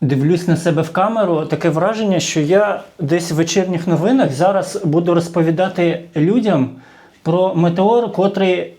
Дивлюсь на себе в камеру, таке враження, що я десь в вечірніх новинах зараз буду розповідати людям про метеор, котрий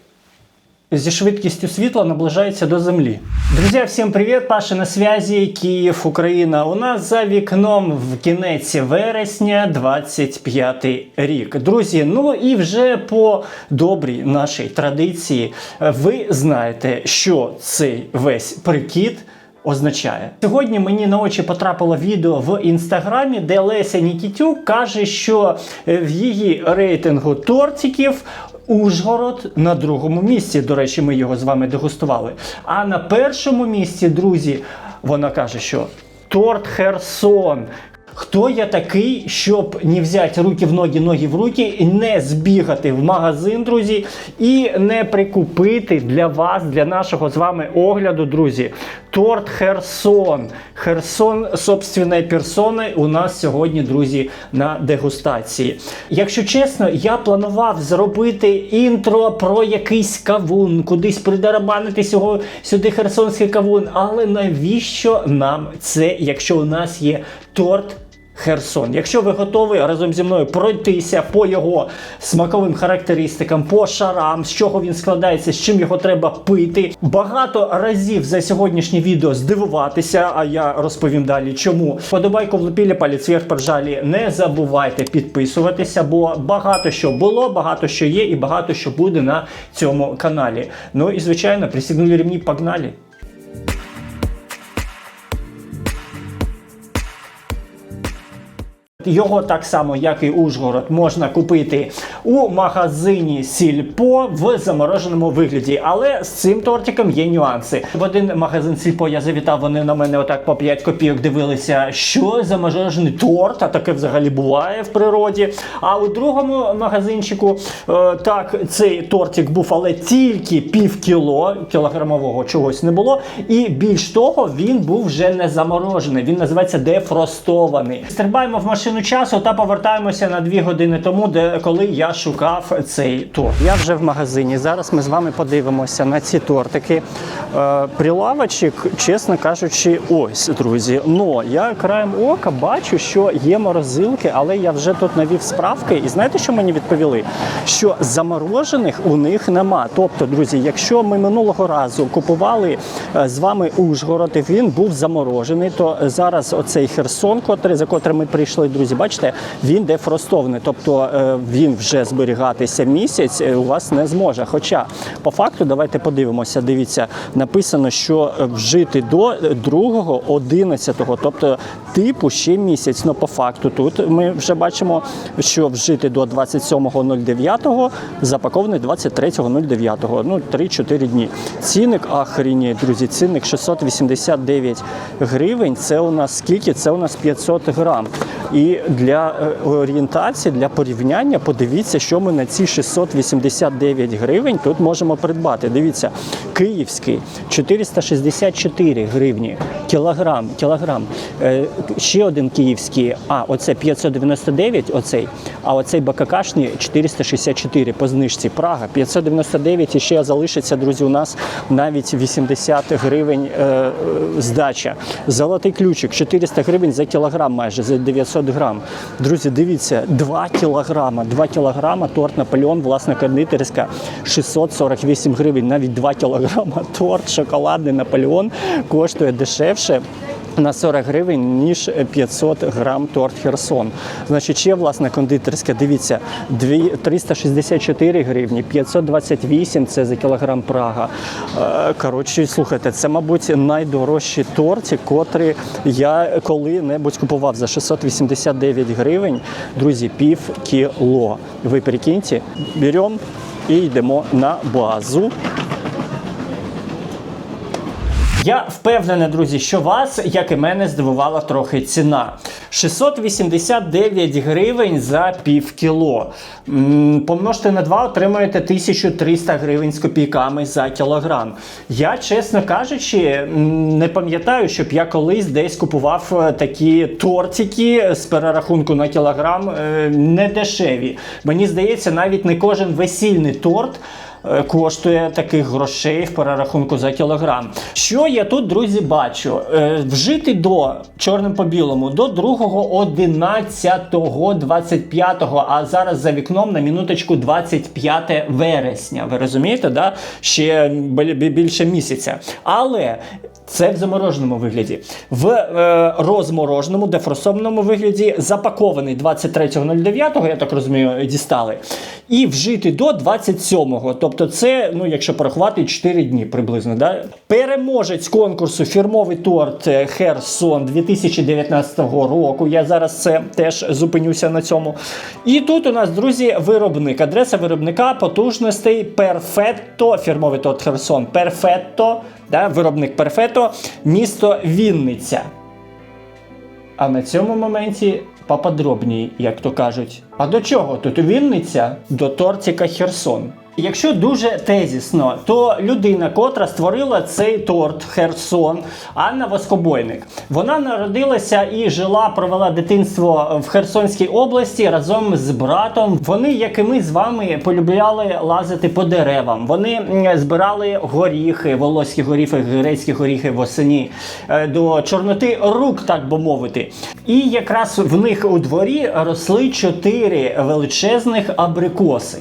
зі швидкістю світла наближається до Землі. Друзі, всім привіт! Паша на связі, Київ, Україна. У нас за вікном в кінець вересня 25 рік. Друзі, ну і вже по добрій нашій традиції ви знаєте, що цей весь прикид означає. Сьогодні мені на очі потрапило відео в інстаграмі, де Леся Нікітюк каже, що е, в її рейтингу тортиків Ужгород на другому місці. До речі, ми його з вами дегустували. А на першому місці, друзі, вона каже, що торт Херсон. Хто я такий, щоб не взяти руки в ноги, ноги в руки, не збігати в магазин, друзі, і не прикупити для вас, для нашого з вами огляду, друзі, торт Херсон. Херсон собственної персони у нас сьогодні, друзі, на дегустації. Якщо чесно, я планував зробити інтро про якийсь кавун, кудись придарабанити сього, сюди херсонський кавун. Але навіщо нам це, якщо у нас є торт? Херсон. Якщо ви готові разом зі мною пройтися по його смаковим характеристикам, по шарам, з чого він складається, з чим його треба пити, багато разів за сьогоднішнє відео здивуватися, а я розповім далі чому. Подобайку влепили, палець вверх поржалі. Не забувайте підписуватися, бо багато що було, багато що є, і багато що буде на цьому каналі. Ну і звичайно, присягнули ремні, погнали! Його так само, як і Ужгород, можна купити у магазині Сільпо в замороженому вигляді. Але з цим тортиком є нюанси. В один магазин Сільпо я завітав, вони на мене отак по 5 копійок дивилися, що заморожений торт, а таке взагалі буває в природі. А у другому магазинчику е, так цей тортик був, але тільки пів кіло, кілограмового чогось не було. І більш того, він був вже не заморожений. Він називається дефростований. Стрибаємо в машину часу та повертаємося на дві години тому, де коли я шукав цей торт. Я вже в магазині. Зараз ми з вами подивимося на ці тортики. Е, прилавочок, чесно кажучи, ось, друзі. Ну я краєм ока бачу, що є морозилки, але я вже тут навів справки. І знаєте, що мені відповіли? Що заморожених у них нема. Тобто, друзі, якщо ми минулого разу купували е, з вами Ужгород, і він був заморожений, то зараз оцей Херсон, котрий за котрим ми прийшли, друзі, бачите, він дефростований, тобто е, він вже зберігатися місяць е, у вас не зможе. Хоча по факту, давайте подивимося. Дивіться, написано, що е, вжити до 2.11, тобто типу ще місяць. Ну по факту тут ми вже бачимо, що вжити до 27.09, запакований 23.09. Ну 3-4 дні. Цінник охренеть, друзі. Цінник 689 гривень. Це у нас скільки? Це у нас 500 грам. І для е, орієнтації, для порівняння, подивіться, що ми на ці 689 гривень тут можемо придбати. Дивіться, київський 464 гривні. Кілограм, кілограм. Е, ще один київський, а оце 599, оцей, а оцей бакакашний 464 по знижці. Прага 599 і ще залишиться, друзі, у нас навіть 80 гривень е, здача. Золотий ключик 400 гривень за кілограм майже, за 900 грам. Друзі, дивіться, 2 кілограма, 2 кілограма торт Наполеон, власна кондитерська, 648 гривень, навіть 2 кілограма торт шоколадний Наполеон коштує дешевше. На 40 гривень, ніж 500 грам торт Херсон. Значить, ще власна кондитерська, дивіться, дві- 364 гривні, 528 це за кілограм Прага. Е, Коротше, слухайте, це, мабуть, найдорожчі торти, котрі я коли-небудь купував за 689 гривень. Друзі, пів кіло. Ви прикиньте, беремо і йдемо на базу. Я впевнений, друзі, що вас, як і мене, здивувала трохи ціна. 689 гривень за пів кіло. Помножте на 2, отримаєте 1300 гривень з копійками за кілограм. Я, чесно кажучи, не пам'ятаю, щоб я колись десь купував е, такі тортики з перерахунку на кілограм е, не дешеві. Мені здається, навіть не кожен весільний торт коштує таких грошей в перерахунку за кілограм. Що я тут, друзі, бачу? Е, Вжити до чорним по білому до 2, 11, 25, а зараз за вікном на минуточку 25 вересня. Ви розумієте, да? ще бі- бі- більше місяця. Але це в замороженому вигляді. В е, розмороженому, дефросованому вигляді запакований 23.09, я так розумію, дістали. І вжити до 27-го. Тобто, це, ну, якщо порахувати, 4 дні приблизно. Да? Переможець конкурсу фірмовий торт Херсон 2019 року. Я зараз це теж зупинюся на цьому. І тут у нас, друзі, виробник. Адреса виробника потужностей Perfetto, фірмовий торт Херсон. Perfetto, да, виробник Perfetto, місто Вінниця. А на цьому моменті поподробній, як то кажуть. А до чого тут Вінниця? До тортика Херсон. Якщо дуже тезісно, то людина, котра створила цей торт Херсон, Анна Воскобойник, вона народилася і жила, провела дитинство в Херсонській області разом з братом. Вони, як і ми з вами, полюбляли лазити по деревам. Вони збирали горіхи, волоські горіхи, грецькі горіхи восені е, до чорноти рук, так би мовити. І якраз в них у дворі росли чотири величезних абрикоси.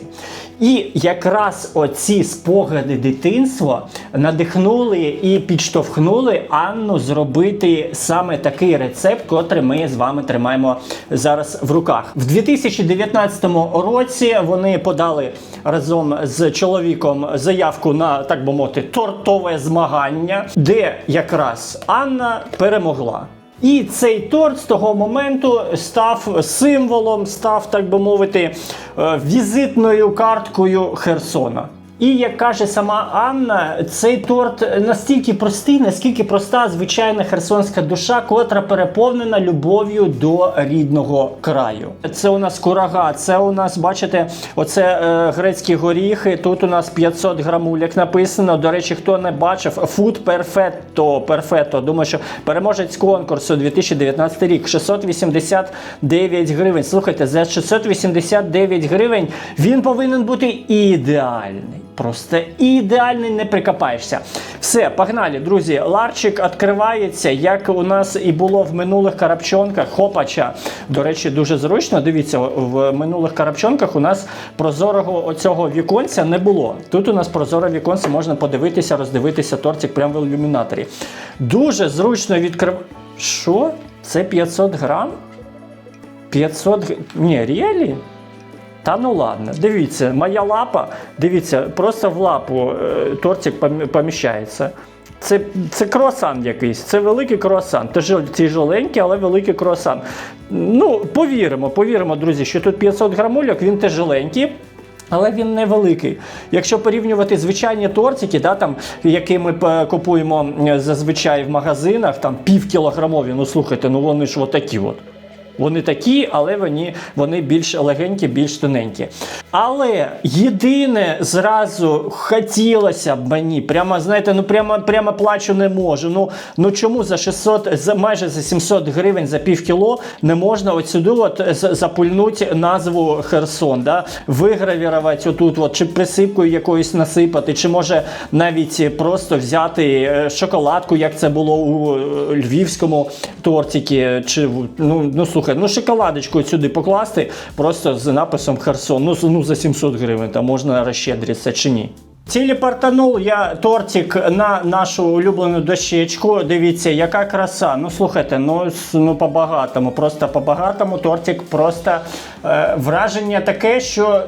І якраз оці спогади дитинства надихнули і підштовхнули Анну зробити саме такий рецепт, котрий ми з вами тримаємо зараз в руках. В 2019 році вони подали разом з чоловіком заявку на так би мовити тортове змагання, де якраз Анна перемогла. І цей торт з того моменту став символом, став, так би мовити, е, візитною карткою Херсона. І як каже сама Анна, цей торт настільки простий, наскільки проста звичайна херсонська душа, котра переповнена любов'ю до рідного краю. Це у нас курага, це у нас, бачите, оце е, грецькі горіхи. Тут у нас 500 грамуляк написано. До речі, хто не бачив, Food Perfetto, Perfetto. Думаю, що переможець конкурсу 2019 рік 689 гривень. Слухайте, за 689 гривень він повинен бути ідеальний. Просто ідеальний, не прикопаєшся. Все, погнали, друзі. Ларчик відкривається, як у нас і було в минулих карапчонках. Хопача. До речі, дуже зручно. Дивіться, в минулих карапчонках у нас прозорого оцього віконця не було. Тут у нас прозоре віконце, можна подивитися, роздивитися тортик прямо в ілюмінаторі. Дуже зручно відкрив. Що? Це 500 грам? 500 г... Ні, реалі? Та ну ладно, дивіться, моя лапа, дивіться, просто в лапу е, тортик поміщається. Це, це круасан якийсь, це великий круасан. Тяжел- Тяжеленький, але великий круасан. Ну, повіримо, повіримо, друзі, що тут 500 грамульок, він тяжеленький. Але він невеликий. Якщо порівнювати звичайні тортики, да, там, які ми е, купуємо зазвичай в магазинах, там півкілограмові, ну слухайте, ну вони ж отакі от. Вони такі, але вони, вони більш легенькі, більш тоненькі. Але єдине зразу хотілося б мені, прямо знаєте, ну прямо, прямо плачу не можу. Ну, ну чому за 600, за майже за 700 гривень за пів кіло не можна от сюди от запульнути назву Херсон, да? вигравірувати отут, от, чи присипкою якоюсь насипати, чи може навіть просто взяти е, шоколадку, як це було у е, львівському тортикі, чи ну, ну слухай, ну шоколадочку сюди покласти, просто з написом Херсон. Ну, ну за 700 гривень, там можна розщедритися чи ні. Телепортанул я тортик на нашу улюблену дощечку. Дивіться, яка краса. Ну слухайте, ну, ну по-багатому, просто по-багатому тортик просто враження таке, що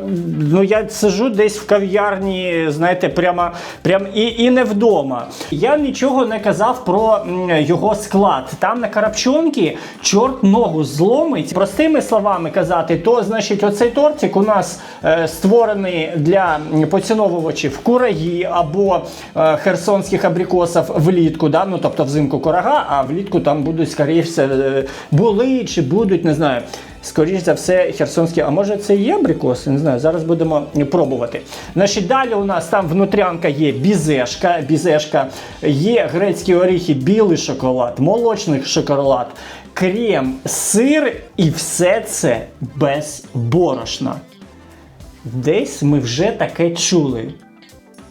ну я сижу десь в кав'ярні, знаєте, прямо, прямо і, і не вдома. Я нічого не казав про його склад. Там на карапчонки чорт ногу зломить. Простими словами казати, то значить, оцей тортик у нас е, створений для поціновувачів курагі або е, херсонських абрикосів влітку. Да? Ну, тобто взимку курага, а влітку там будуть, скоріше, е, були чи будуть, не знаю. Скоріше за все, херсонські, а може це є абрикоси? Не знаю. Зараз будемо пробувати. Значить, далі у нас там внутрянка є бізешка, бізешка, є грецькі оріхи, білий шоколад, молочний шоколад, крем, сир і все це без борошна. Десь ми вже таке чули.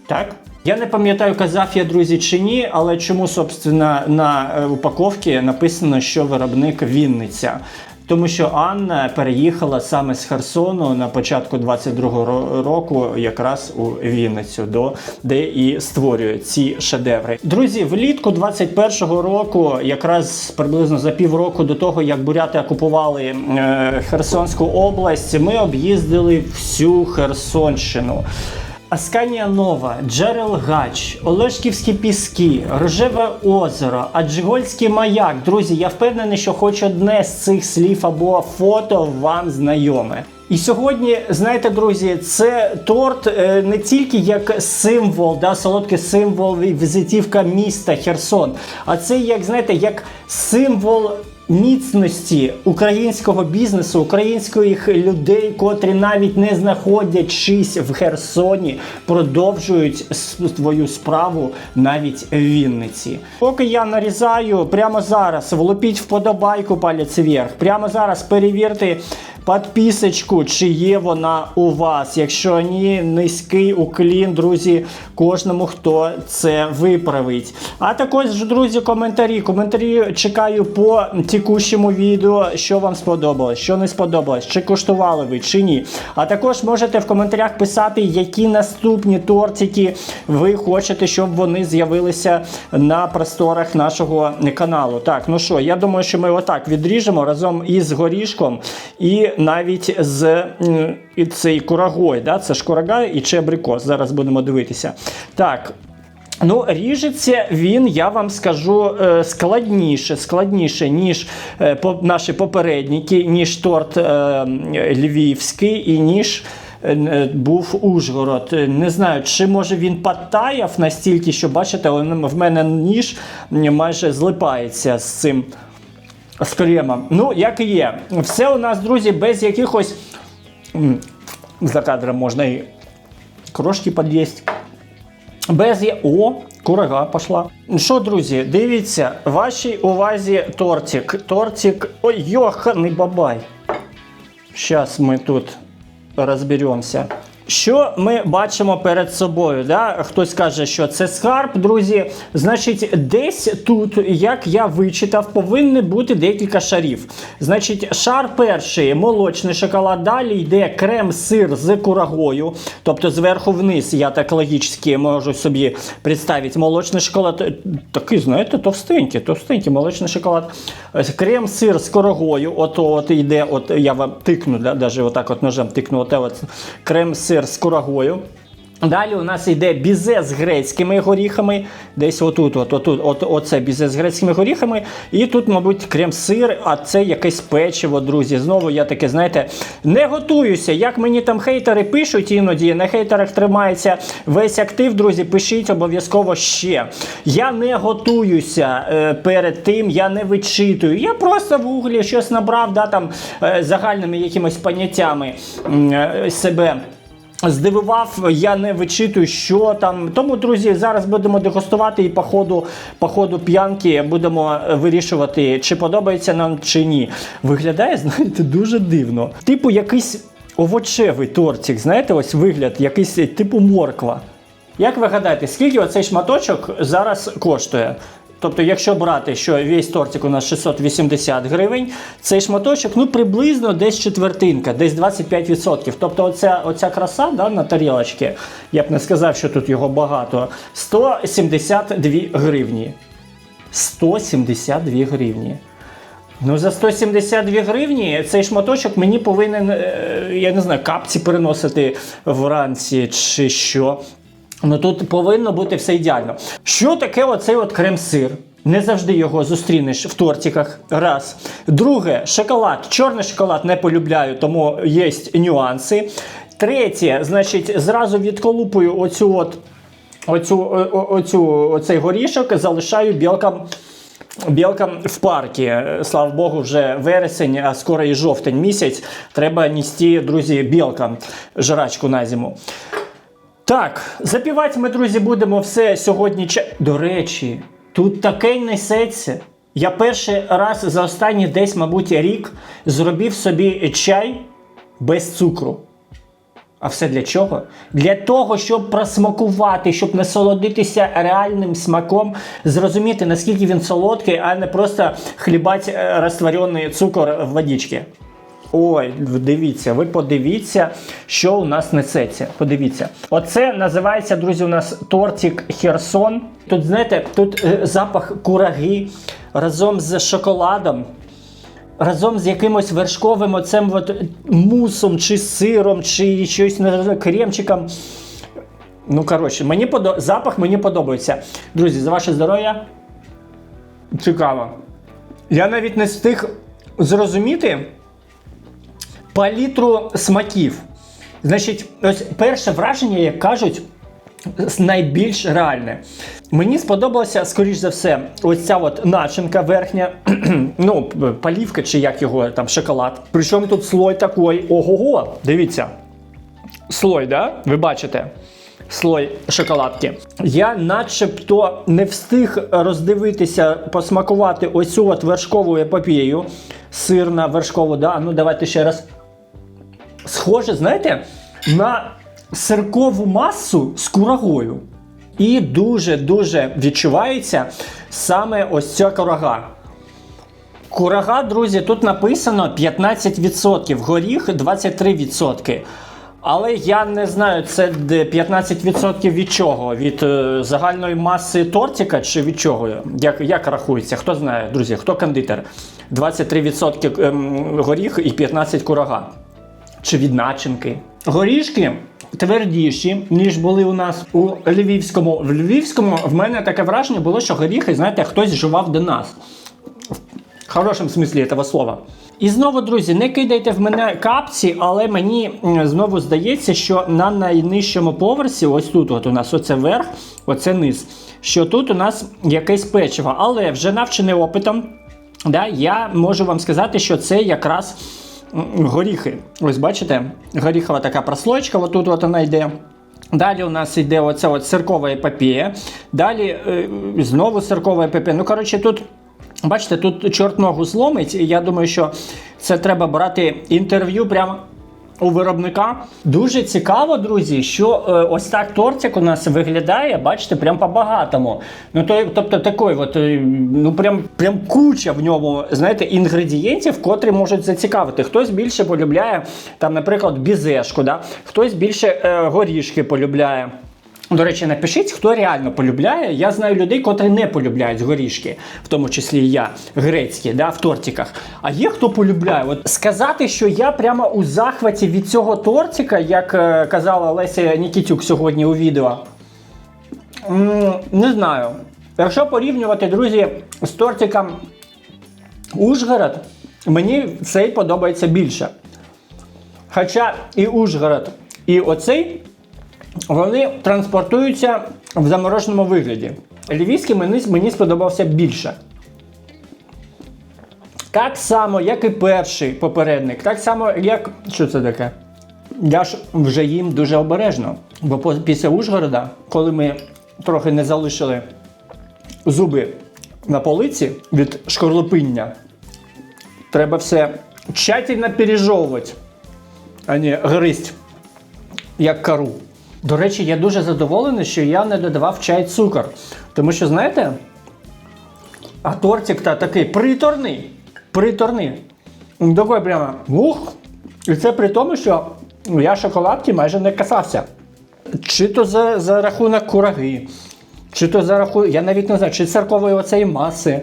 Так? Я не пам'ятаю, казав я, друзі, чи ні, але чому, собственно, на е, упаковці написано, що виробник Вінниця. Тому що Анна переїхала саме з Херсону на початку 22-го року, якраз у Вінницю, до де і створює ці шедеври. Друзі, влітку 21-го року, якраз приблизно за півроку до того, як буряти окупували е, Херсонську область, ми об'їздили всю Херсонщину. Асканія Нова, Джерел Гач, Олешківські піски, Рожеве озеро, Аджигольський маяк. Друзі, я впевнений, що хоч одне з цих слів або фото вам знайоме. І сьогодні, знаєте, друзі, це торт е, не тільки як символ, да, солодкий символ візитівка міста Херсон, а це як знаєте, як символ міцності українського бізнесу, українських людей, котрі навіть не знаходячись в Херсоні, продовжують свою справу навіть в Вінниці. Поки я нарізаю прямо зараз, влупіть вподобайку палець вверх. Прямо зараз перевірте підписочку, чи є вона у вас. Якщо ні, низький уклін, друзі, кожному, хто це виправить. А також, друзі, коментарі. Коментарі чекаю по текущому відео, що вам сподобалось, що не сподобалось, чи коштували ви, чи ні. А також можете в коментарях писати, які наступні тортики ви хочете, щоб вони з'явилися на просторах нашого каналу. Так, ну що, я думаю, що ми отак відріжемо разом із горішком і навіть з і цей курагой. Да? Це ж курага і чи абрикос. Зараз будемо дивитися. Так. Ну, ріжеться він, я вам скажу, е, складніше, складніше, ніж е, наші попередники, ніж торт е, львівський і ніж був Ужгород. Не знаю, чи може він потаяв настільки, що бачите, в мене ніж майже злипається з цим з кремом. Ну, як і є. Все у нас, друзі, без якихось. За кадром можна і крошки під'їсти. Без є. О, курага пішла. Ну Що, друзі, дивіться, вашій увазі тортик. Тортик. Ой, йоханий бабай. Зараз ми тут розберемося. Що ми бачимо перед собою? Да? Хтось каже, що це скарб, друзі. Значить, десь тут, як я вичитав, повинні бути декілька шарів. Значить, шар перший молочний шоколад. Далі йде крем-сир з курагою. Тобто зверху вниз, я так логічно можу собі представити. Молочний шоколад такий, знаєте, товстенький, товстенький молочний шоколад. Крем-сир з курагою. От, от йде, от я вам тикну, даже отак от ножем тикну. От, от крем-сир з курагою. Далі у нас йде бізе з грецькими горіхами. Десь отут, от, отут, от, оце бізе з грецькими горіхами. І тут, мабуть, крем-сир, а це якесь печиво, друзі. Знову я таке, знаєте, не готуюся. Як мені там хейтери пишуть іноді, на хейтерах тримається весь актив, друзі, пишіть обов'язково ще. Я не готуюся е, перед тим, я не вичитую. Я просто в гуглі щось набрав, да, там, е, загальними якимись поняттями е, себе. Здивував, я не вичитую, що там. Тому, друзі, зараз будемо дегустувати і по ходу, по ходу п'янки будемо вирішувати, чи подобається нам чи ні. Виглядає, знаєте, дуже дивно. Типу, якийсь овочевий тортик, знаєте, ось вигляд, якийсь типу морква. Як ви гадаєте, скільки оцей шматочок зараз коштує? Тобто, якщо брати, що весь тортик у нас 680 гривень, цей шматочок ну приблизно десь четвертинка, десь 25%. Тобто, оця, оця краса да, на тарілочці, я б не сказав, що тут його багато, 172 гривні. 172 гривні. Ну, за 172 гривні цей шматочок мені повинен, е, я не знаю, капці переносити вранці чи що. Ну тут повинно бути все ідеально. Що таке оцей от крем-сир? Не завжди його зустрінеш в тортиках. Раз. Друге, шоколад. Чорний шоколад не полюбляю, тому є нюанси. Третє, значить, зразу відколупую оцю от, оцю, о- оцю, оцей горішок, залишаю білкам. Білкам в паркі, слава Богу, вже вересень, а скоро і жовтень місяць. Треба нести, друзі, білкам жрачку на зиму. Так, запівати ми, друзі, будемо все сьогодні. До речі, тут таке несеться. Я перший раз за останні десь, мабуть, рік зробив собі чай без цукру. А все для чого? Для того, щоб просмакувати, щоб насолодитися реальним смаком, зрозуміти, наскільки він солодкий, а не просто хлібать е, розтворений цукор в водичці. Ой, дивіться, ви подивіться, що у нас несеться. Подивіться. Оце називається, друзі, у нас тортик Херсон. Тут, знаєте, тут е, запах кураги разом з шоколадом. Разом з якимось вершковим оцем от мусом, чи сиром, чи щось кремчиком. Ну, коротше, мені подо... запах мені подобається. Друзі, за ваше здоров'я. Цікаво. Я навіть не встиг зрозуміти палітру смаків. Значить, ось перше враження, як кажуть, найбільш реальне. Мені сподобалося, скоріш за все, ось ця от начинка верхня, ну, палівка чи як його там шоколад. Причому тут слой такий, ого-го, дивіться. Слой, да? Ви бачите? Слой шоколадки. Я начебто не встиг роздивитися, посмакувати ось цю от вершкову епопею. Сирна вершкову, да? Ну давайте ще раз. Схоже, знаєте, на сиркову масу з курагою. І дуже-дуже відчувається саме ось ця курага. Курага, друзі, тут написано 15%, горіх 23%. Але я не знаю, це 15% від чого? Від е, загальної маси тортика чи від чого? Як, як рахується? Хто знає, друзі, хто кондитер? 23% ем, горіх і 15% курага. Чи від начинки. Горішки твердіші, ніж були у нас у Львівському. В Львівському в мене таке враження було, що горіхи, знаєте, хтось жував до нас. В хорошому смислі цього слова. І знову, друзі, не кидайте в мене капці, але мені знову здається, що на найнижчому поверсі, ось тут от у нас оце верх, оце низ, що тут у нас якесь печиво. Але вже навчений опитом, да, я можу вам сказати, що це якраз горіхи. Ось бачите, горіхова така прослойка, отут от вона йде. Далі у нас йде оця от сиркова епопія. Далі е, знову сиркова епопія. Ну, коротше, тут. Бачите, тут чорт ногу зломить, і я думаю, що це треба брати інтерв'ю прямо у виробника. Дуже цікаво, друзі, що е, ось так тортик у нас виглядає, бачите, прям по-багатому. Ну, то, тобто такий, от, е, ну прям, прям куча в ньому, знаєте, інгредієнтів, котрі можуть зацікавити. Хтось більше полюбляє, там, наприклад, бізешку, да? хтось більше е, горішки полюбляє. До речі, напишіть, хто реально полюбляє. Я знаю людей, котрі не полюбляють горішки, в тому числі і я, грецькі, да, в тортиках. А є хто полюбляє. От сказати, що я прямо у захваті від цього тортика, як е, казала Леся Нікітюк сьогодні у відео. не знаю. Якщо порівнювати, друзі, з тортиком Ужгород, мені цей подобається більше. Хоча і Ужгород, і оцей вони транспортуються в замороженому вигляді. Львівський мені, мені сподобався більше. Так само, як і перший попередник, так само, як. Що це таке? Я ж вже їм дуже обережно. Бо після Ужгорода, коли ми трохи не залишили зуби на полиці від шкорлупиння, треба все тщательно пережовувати, а не гризть як кару. До речі, я дуже задоволений, що я не додавав чай цукор. Тому що, знаєте, а тортик та такий приторний. Приторний. Такий прямо ух. І це при тому, що я шоколадки майже не касався. Чи то за, за рахунок кураги, чи то за рахунок, я навіть не знаю, чи церкової оцеї маси.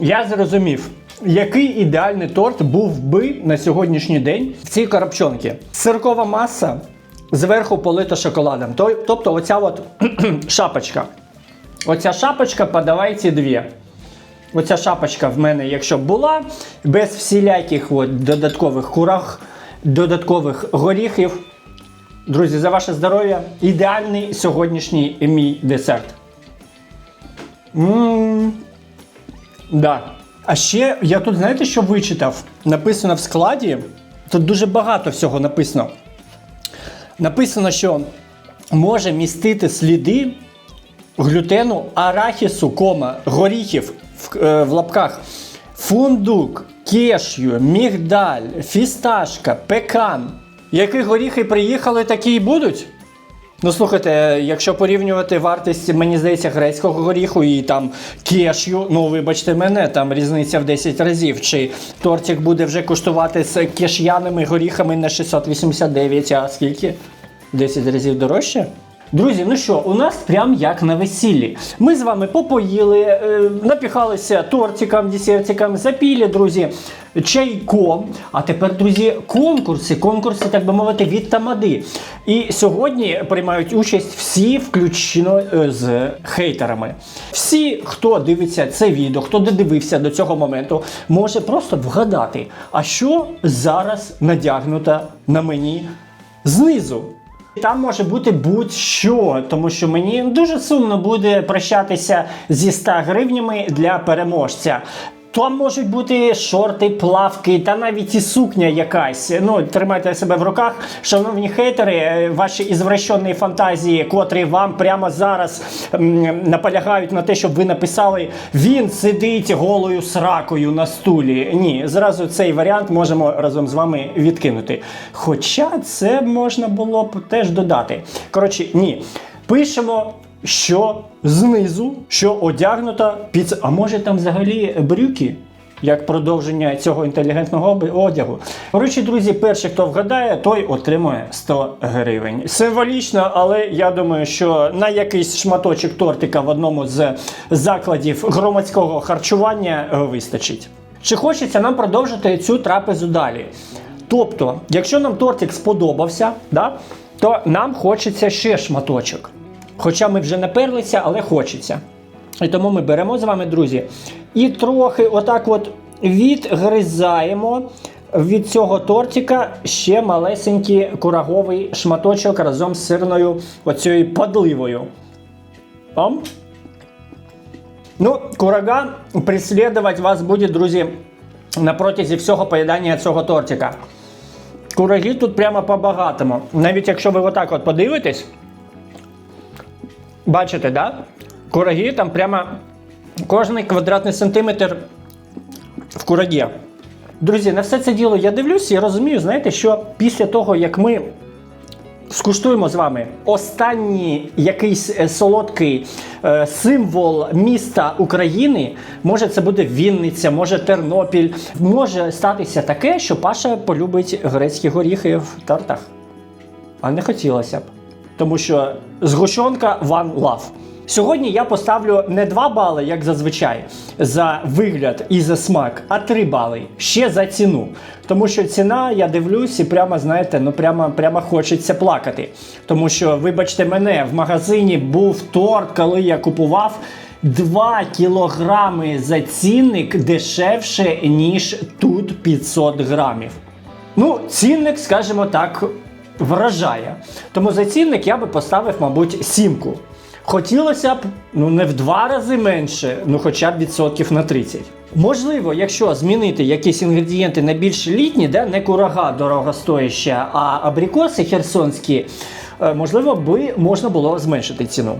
Я зрозумів, який ідеальний торт був би на сьогоднішній день в цій коробчонці. Сиркова маса зверху полита шоколадом. Тобто оця от шапочка. Оця шапочка, подавай ці дві. Оця шапочка в мене, якщо б була, без всіляких от додаткових курах, додаткових горіхів. Друзі, за ваше здоров'я. Ідеальний сьогоднішній мій десерт. Ммм. Да. А ще я тут, знаєте, що вичитав? Написано в складі. Тут дуже багато всього написано. Написано, що може містити сліди глютену, арахісу, кома, горіхів в, е, в лапках, фундук, кешю, мігдаль, фісташка, пекан. Які горіхи приїхали, такі і будуть. Ну слухайте, якщо порівнювати вартість, мені здається, грецького горіху і там кешю, ну вибачте мене, там різниця в 10 разів. Чи тортик буде вже коштувати з кеш'яними горіхами не 689, а скільки? 10 разів дорожче? Друзі, ну що, у нас прям як на весіллі. Ми з вами попоїли, е, напіхалися тортиком, десертиком, запілі, друзі, чайком. А тепер, друзі, конкурси, конкурси, так би мовити, від тамади. І сьогодні приймають участь всі, включно е, з хейтерами. Всі, хто дивиться це відео, хто додивився до цього моменту, може просто вгадати, а що зараз надягнуто на мені знизу. Там може бути будь-що, тому що мені дуже сумно буде прощатися зі 100 гривнями для переможця. Там можуть бути шорти, плавки та навіть і сукня якась. Ну, тримайте себе в руках. Шановні хейтери, е, ваші ізвращені фантазії, котрі вам прямо зараз м, наполягають на те, щоб ви написали він сидить голою сракою на стулі. Ні, зразу цей варіант можемо разом з вами відкинути. Хоча це можна було б теж додати. Коротше, ні. Пишемо що знизу, що одягнуто під. А може там взагалі брюки? Як продовження цього інтелігентного одягу. Коротше, друзі, перший, хто вгадає, той отримує 100 гривень. Символічно, але я думаю, що на якийсь шматочок тортика в одному з закладів громадського харчування е, вистачить. Чи хочеться нам продовжити цю трапезу далі? Тобто, якщо нам тортик сподобався, да, то нам хочеться ще шматочок. Хоча ми вже наперлися, але хочеться. І тому ми беремо з вами, друзі, і трохи отак от відгризаємо від цього тортика ще малесенький кураговий шматочок разом з сирною оцією подливою. Ам? Ну, курага преслідувати вас буде, друзі, на протязі всього поїдання цього тортика. Кураги тут прямо по-багатому. Навіть якщо ви отак от подивитесь, бачите, да? Кураги там прямо кожний квадратний сантиметр в курагі. Друзі, на все це діло я дивлюся і розумію, знаєте, що після того, як ми скуштуємо з вами останній якийсь е, солодкий е, символ міста України. Може, це буде Вінниця, може Тернопіль. Може статися таке, що Паша полюбить грецькі горіхи в тортах. А не хотілося б. Тому що згущенка one love. Сьогодні я поставлю не 2 бали, як зазвичай, за вигляд і за смак, а 3 бали ще за ціну. Тому що ціна, я дивлюсь, і прямо, знаєте, ну прямо, прямо хочеться плакати. Тому що, вибачте мене, в магазині був торт, коли я купував 2 кілограми за цінник дешевше, ніж тут 500 грамів. Ну, цінник, скажімо так, вражає. Тому за цінник я би поставив, мабуть, сімку. Хотілося б ну не в два рази менше, ну хоча б відсотків на 30. Можливо, якщо змінити якісь інгредієнти на більш літні, де не курага дорогостояща, а абрикоси херсонські, е, можливо, би можна було зменшити ціну.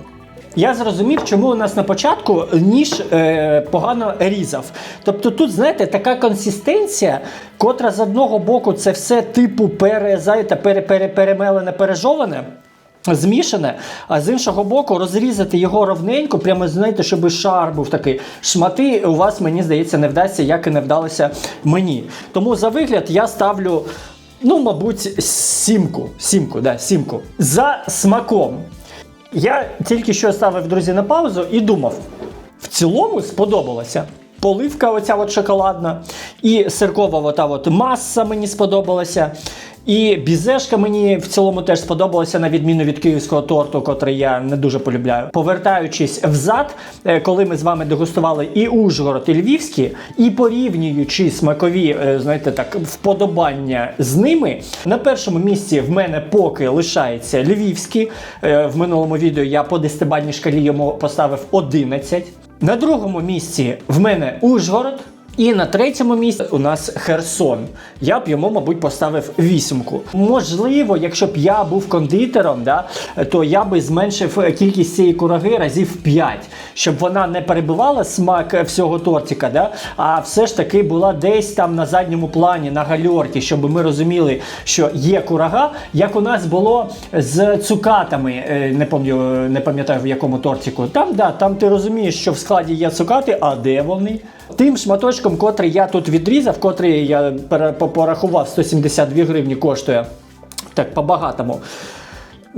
Я зрозумів, чому у нас на початку ніж е, погано різав. Тобто тут, знаєте, така консистенція, котра з одного боку це все типу перезайта, пере, пере, перемелене, пережоване. Змішане, а з іншого боку, розрізати його ровненько, прямо знаєте, щоб шар був такий. Шмати у вас, мені здається, не вдасться, як і не вдалося мені. Тому за вигляд я ставлю, ну, мабуть, сімку. Сімку, да, сімку. За смаком. Я тільки що ставив друзі на паузу і думав: в цілому сподобалося. Поливка оця от шоколадна, і сиркова ота от маса мені сподобалася. І бізешка мені в цілому теж сподобалася, на відміну від київського торту, котрий я не дуже полюбляю. Повертаючись взад, е, коли ми з вами дегустували і Ужгород, і Львівські, і порівнюючи смакові, е, знаєте так, вподобання з ними, на першому місці в мене поки лишається Львівський. Е, В минулому відео я по десятибальній шкалі йому поставив 11. На другому місці в мене Ужгород. І на третьому місці у нас Херсон. Я б йому, мабуть, поставив вісімку. Можливо, якщо б я був кондитером, да, то я би зменшив кількість цієї кураги разів 5, щоб вона не перебивала смак всього тортика, да, а все ж таки була десь там на задньому плані, на гальорці, щоб ми розуміли, що є курага, як у нас було з цукатами. Е, Не пам'ятаю, не пам'ятаю в якому тортику. Там, да, там ти розумієш, що в складі є цукати, а де вони? Тим шматочком, котрий я тут відрізав, котрий я порахував 172 гривні коштує. Так, по-багатому.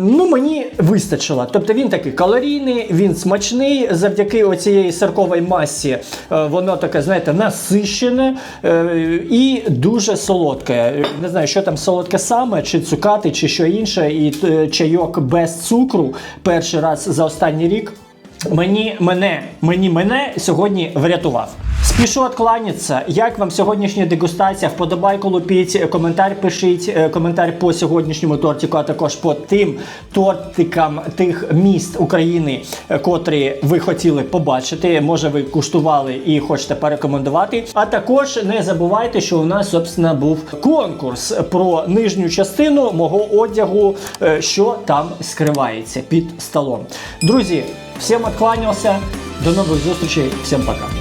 Ну, мені вистачило. Тобто він такий калорійний, він смачний. Завдяки оцієї сирковій масі е, воно таке, знаєте, насищене е, і дуже солодке. Не знаю, що там солодке саме, чи цукати, чи що інше. І е, чайок без цукру перший раз за останній рік. Мені мене, мені мене сьогодні врятував. Спішу откланяться. Як вам сьогоднішня дегустація? Вподобайку лупіть, коментар пишіть, е, коментар по сьогоднішньому тортику, а також по тим тортикам тих міст України, е, котрі ви хотіли побачити. Може, ви куштували і хочете порекомендувати. А також не забувайте, що у нас собственно був конкурс про нижню частину мого одягу, е, що там скривається під столом. Друзі, всім откланялся. До новых зустрічей. Всем пока.